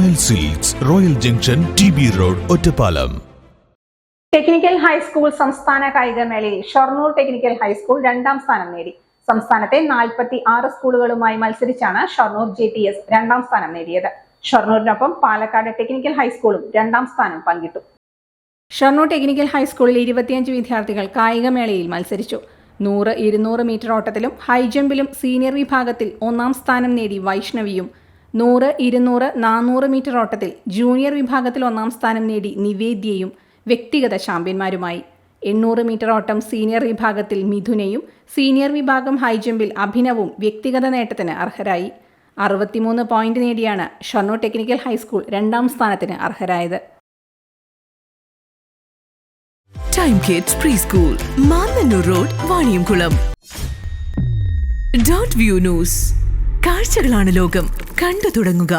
Royal silks royal junction T B road Ottapalam technical high school സംസ്ഥാന കായികമേളയിൽ Shoranur technical high school രണ്ടാം സ്ഥാനം നേടി. സംസ്ഥാനത്തെ നാൽപ്പത്തി ആറ് സ്കൂളുകളുമായി മത്സരിച്ചാണ് ഷൊർണൂർ ജെ ടി എസ് രണ്ടാം സ്ഥാനം നേടിയത്. ഷൊർണൂരിനൊപ്പം പാലക്കാട് ടെക്നിക്കൽ ഹൈസ്കൂളും രണ്ടാം സ്ഥാനം പങ്കിട്ടു. ഷൊർണൂർ ടെക്നിക്കൽ ഹൈസ്കൂളിൽ ഇരുപത്തിയഞ്ച് വിദ്യാർത്ഥികൾ കായികമേളയിൽ മത്സരിച്ചു. നൂറ് ഇരുന്നൂറ് മീറ്റർ ഓട്ടത്തിലും ഹൈജമ്പിലും സീനിയർ വിഭാഗത്തിൽ ഒന്നാം സ്ഥാനം നേടി വൈഷ്ണവിയും നൂറ് ഇരുന്നൂറ് നാനൂറ് മീറ്റർ ഓട്ടത്തിൽ ജൂനിയർ വിഭാഗത്തിൽ ഒന്നാം സ്ഥാനം നേടി നിവേദ്യയും വ്യക്തിഗത ചാമ്പ്യന്മാരുമായി. എണ്ണൂറ് മീറ്റർ ഓട്ടം സീനിയർ വിഭാഗത്തിൽ മിഥുനയും സീനിയർ വിഭാഗം ഹൈജമ്പിൽ അഭിനവും വ്യക്തിഗത നേട്ടത്തിന് അർഹരായി. അറുപത്തിമൂന്ന് പോയിന്റ് നേടിയാണ് ഷൊർണൂർ ടെക്നിക്കൽ ഹൈസ്കൂൾ രണ്ടാം സ്ഥാനത്തിന് അർഹരായത്. Time kids pre school Mannanur road Vaniyamkulam dot view news കാഴ്ചകളാണ് ലോകം. കണ്ടു തുടങ്ങുക.